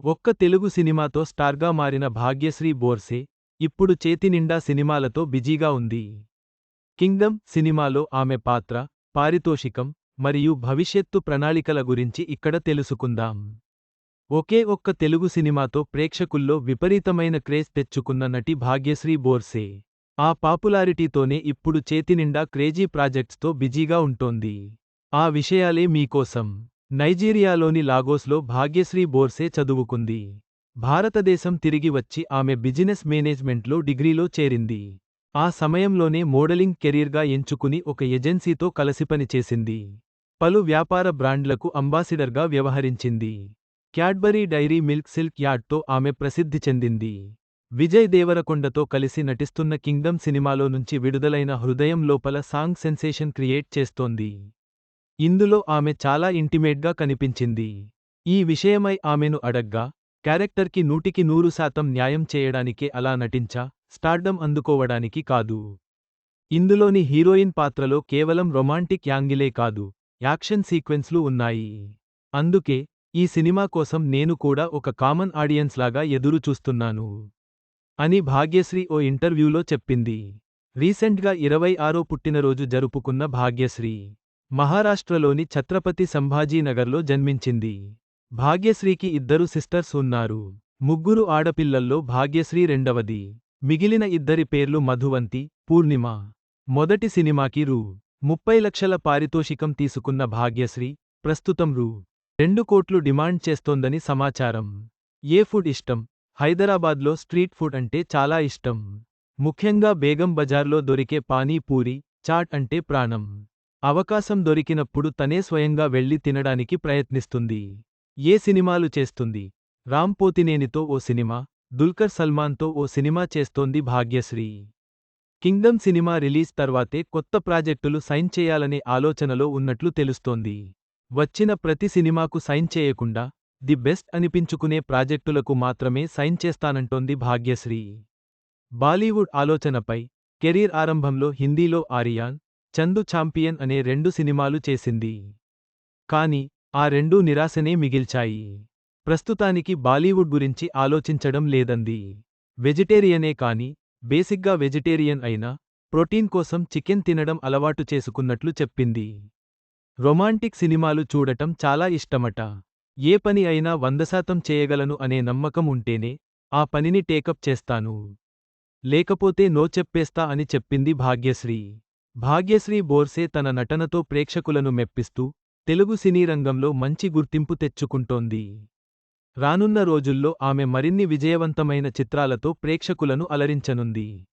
ఒక్క తెలుగు సినిమాతో స్టార్గా మారిన భాగ్యశ్రీ బోర్సే ఇప్పుడు చేతినిండా సినిమాలతో బిజీగా ఉంది. కింగ్డమ్ సినిమాలో ఆమె పాత్ర పారితోషికం మరియు భవిష్యత్తు ప్రణాళికల గురించి ఇక్కడ తెలుసుకుందాం. ఒకే ఒక్క తెలుగు సినిమాతో ప్రేక్షకుల్లో విపరీతమైన క్రేజ్ తెచ్చుకున్న నటి భాగ్యశ్రీ బోర్సే ఆ పాపులారిటీతోనే ఇప్పుడు చేతినిండా క్రేజీ ప్రాజెక్ట్స్తో బిజీగా ఉంటోంది. ఆ విషయాలే మీకోసం. నైజీరియాలోని లాగోస్లో భాగ్యశ్రీ బోర్సే చదువుకుంది. భారతదేశం తిరిగి వచ్చి ఆమె బిజినెస్ మేనేజ్మెంట్లో డిగ్రీలో చేరింది. ఆ సమయంలోనే మోడలింగ్ కెరీర్గా ఎంచుకుని ఒక ఏజెన్సీతో కలసి పనిచేసింది. పలు వ్యాపార బ్రాండ్లకు అంబాసిడర్గా వ్యవహరించింది. క్యాడ్బరీ డైరీ మిల్క్ సిల్క్ యాడ్తో ఆమె ప్రసిద్ధి చెందింది. విజయ్ దేవరకొండతో కలిసి నటిస్తున్న కింగ్డమ్ సినిమాలో నుంచి విడుదలైన హృదయం లోపల సాంగ్ సెన్సేషన్ క్రియేట్ చేస్తోంది. ఇందులో ఆమె చాలా ఇంటిమేట్గా కనిపించింది. ఈ విషయమై ఆమెను అడగ్గా క్యారెక్టర్కి నూటికి నూరు శాతం న్యాయం చేయడానికే అలా నటించా స్టార్డమ్ అందుకోవడానికి కాదు. ఇందులోని హీరోయిన్ పాత్రలో కేవలం రొమాంటిక్ యాంగిలే కాదు యాక్షన్ సీక్వెన్స్లు ఉన్నాయి. అందుకే ఈ సినిమా కోసం నేను కూడా ఒక కామన్ ఆడియన్స్ లాగా ఎదురు చూస్తున్నాను. అని భాగ్యశ్రీ ఓ ఇంటర్వ్యూలో చెప్పింది. రీసెంట్గా ఇరవై ఆరో పుట్టినరోజు జరుపుకున్న భాగ్యశ్రీ. మహారాష్ట్రలోని ఛత్రపతి సంభాజీనగర్లో జన్మించింది. భాగ్యశ్రీకి ఇద్దరు సిస్టర్స్ ఉన్నారు. ముగ్గురు ఆడపిల్లల్లో భాగ్యశ్రీ రెండవది. మిగిలిన ఇద్దరి పేర్లు మధువంతి పూర్ణిమ. మొదటి సినిమాకి రూ. ముప్పై లక్షల పారితోషికం తీసుకున్న భాగ్యశ్రీ ప్రస్తుతం రూ. రెండు కోట్లు డిమాండ్ చేస్తోందని సమాచారం. ఏ ఫుడ్ ఇష్టం? హైదరాబాద్లో స్ట్రీట్ ఫుడ్ అంటే చాలా ఇష్టం. ముఖ్యంగా బేగం బజార్లో దొరికే పానీపూరి చాట్ అంటే ప్రాణం. అవకాశం దొరికినప్పుడు తనే స్వయంగా వెళ్ళి తినడానికి ప్రయత్నిస్తుంది. ఏ సినిమాలు చేస్తుంది? రామ్ పోతినేనితో ఓ సినిమా దుల్కర్ సల్మాన్తో ఓ సినిమా చేస్తోంది భాగ్యశ్రీ. కింగ్డమ్ సినిమా రిలీజ్ తర్వాతే కొత్త ప్రాజెక్టులు సైన్ చేయాలనే ఆలోచనలో ఉన్నట్లు తెలుస్తోంది. వచ్చిన ప్రతి సినిమాకు సైన్ చేయకుండా ది బెస్ట్ అనిపించుకునే ప్రాజెక్టులకు మాత్రమే సైన్ చేస్తానంటోంది భాగ్యశ్రీ. బాలీవుడ్ ఆలోచనపై కెరీర్ ఆరంభంలో హిందీలో ఆరియాన్ చందు ఛాంపియన్ అనే రెండు సినిమాలు చేసింది. కాని ఆ రెండూ నిరాశనే మిగిల్చాయి. ప్రస్తుతానికి బాలీవుడ్ గురించి ఆలోచించడం లేదంది. వెజిటేరియనే కాని బేసిగ్గా వెజిటేరియన్ అయినా ప్రోటీన్ కోసం చికెన్ తినడం అలవాటు చేసుకున్నట్లు చెప్పింది. రొమాంటిక్ సినిమాలు చూడటం చాలా ఇష్టమట. ఏ పని అయినా వందశాతం చేయగలను అనే నమ్మకం ఉంటేనే ఆ పనిని టేకప్ చేస్తాను. లేకపోతే నో చెప్పేస్తా అని చెప్పింది భాగ్యశ్రీ. భాగ్యశ్రీ బోర్సే తన నటనతో ప్రేక్షకులను మెప్పిస్తూ తెలుగు సినీ రంగంలో మంచి గుర్తింపు తెచ్చుకుంటోంది. రానున్న రోజుల్లో ఆమె మరిన్ని విజయవంతమైన చిత్రాలతో ప్రేక్షకులను అలరించనుంది.